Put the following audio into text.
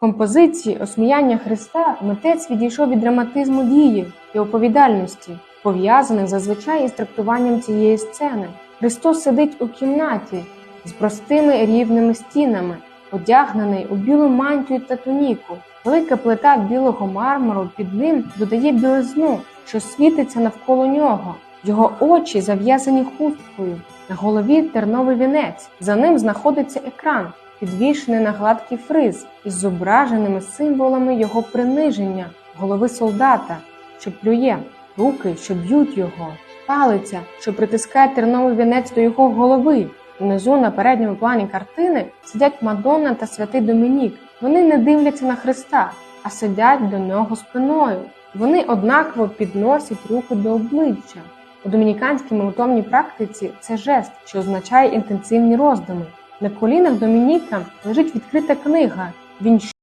композиції осміяння Христа митець відійшов від драматизму дії і оповідальності, пов'язаних зазвичай із трактуванням цієї сцени. Христос сидить у кімнаті з простими рівними стінами, одягнений у білу мантію та туніку. Велика плита білого мармуру під ним додає білизну, що світиться навколо нього. Його очі зав'язані хусткою, на голові терновий вінець. За ним знаходиться екран, підвішений на гладкий фриз із зображеними символами його приниження, голови солдата, що плює, руки, що б'ють його, палиця, що притискає терновий вінець до його голови. Внизу на передньому плані картини сидять Мадонна та святий Домінік. Вони не дивляться на Христа, а сидять до нього спиною. Вони однаково підносять руки до обличчя. У домініканській молитовній практиці це жест, що означає інтенсивні роздуми. На колінах Домініка лежить відкрита книга. Він